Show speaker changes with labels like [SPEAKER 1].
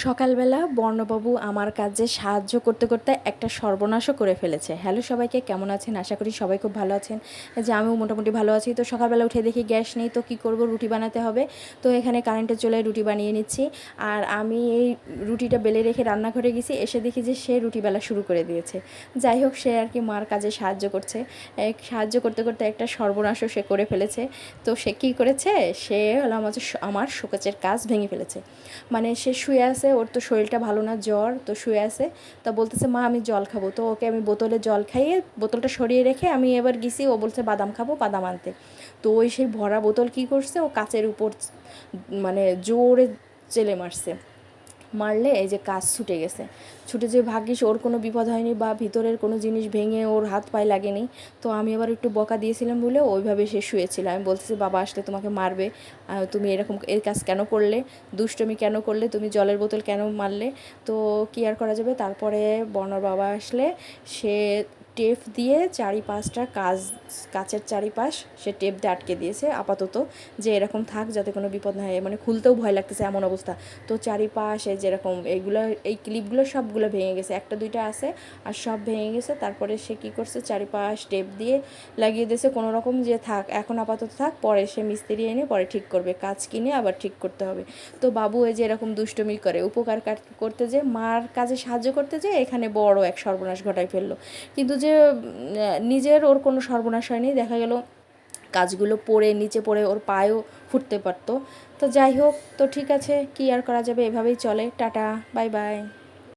[SPEAKER 1] সকালবেলা বর্ণবাবু আমার কাজে সাহায্য করতে করতে একটা সর্বনাশও করে ফেলেছে। হ্যালো সবাইকে, কেমন আছেন? আশা করি সবাই খুব ভালো আছেন। যে আমিও মোটামুটি ভালো আছি। তো সকালবেলা উঠে দেখি গ্যাস নেই, তো কি করব? রুটি বানাতে হবে। তো এখানে কারেন্টের চলে রুটি বানিয়ে নিচ্ছি। আর আমি এই রুটিটা বেলে রেখে রান্নাঘরে গেছি, এসে দেখি যে সে রুটি বেলা শুরু করে দিয়েছে। যাই হোক, সে আর কি মার কাজে সাহায্য করছে। সাহায্য করতে করতে একটা সর্বনাশও সে করে ফেলেছে। তো সে কী করেছে? সে হলো আমার আমার শোকেচের কাজ ভেঙে ফেলেছে। মানে সে শুয়ে আছে ওর তো শরীরটা ভালো না, জ্বর, তো শুয়ে আছে। তা বলতেছে, মা, আমি জল খাব। তো ওকে আমি বোতলে জল খাইয়ে, বোতলটা সরিয়ে রেখে আমি এবার গেছি, ও বলছে, বাদাম খাব, বাদাম আনতে। তো ওই সেই ভরা বোতল কী করছে, ও কাচের উপর মানে জোরে চেলে মারছে। মারলে এই যে কাজ ছুটে গেছে। ছুটে যে ভাগ্যিস ওর কোনো বিপদ হয়নি বা ভিতরের কোনো জিনিস ভেঙে ওর হাত পায়ে লাগেনি। তো আমি আবার একটু বকা দিয়েছিলাম বলে ওইভাবে সে শুয়েছিল। আমি বলতেছি, বাবা, আসলে তোমাকে মারবে। তুমি এরকম এর কাজ কেন করলে? দুষ্টমি কেন করলে? তুমি জলের বোতল কেন মারলে? তো কি আর করা যাবে? তারপরে বর্ণর বাবা আসলে সে টেপ দিয়ে চারিপাশটা কাজ, কাচের চারিপাশ, সে টেপ দিয়ে আটকে দিয়েছে আপাতত যে এরকম থাক যাতে কোনো বিপদ না হয়। মানে খুলতেও ভয় লাগতেছে এমন অবস্থা। তো চারিপাশে যেরকম এইগুলো এই ক্লিপগুলো সবগুলো ভেঙে গেছে। একটা, দুইটা আছে আর সব ভেঙে গেছে। তারপরে সে কী করছে? চারিপাশ টেপ দিয়ে লাগিয়ে দিয়েছে কোনো রকম যে থাক, এখন আপাতত থাক, পরে সে মিস্ত্রি এনে পরে ঠিক করবে। কাজ কিনে আবার ঠিক করতে হবে। তো বাবু এই যে এরকম দুষ্টমি করে, উপকার করতে যে, মার কাজে সাহায্য করতে যে, এখানে বড় এক সর্বনাশ ঘটাই ফেলল। কিন্তু যে নিজের ওর কোনো সর্বনাশ হয়নি, দেখা গেল কাজগুলো পড়ে, নিচে পড়ে ওর পায়েও ফুটতে পারতো। তো যাই হোক, তো ঠিক আছে, কি আর করা যাবে, এভাবেই চলে। Tata, bye bye.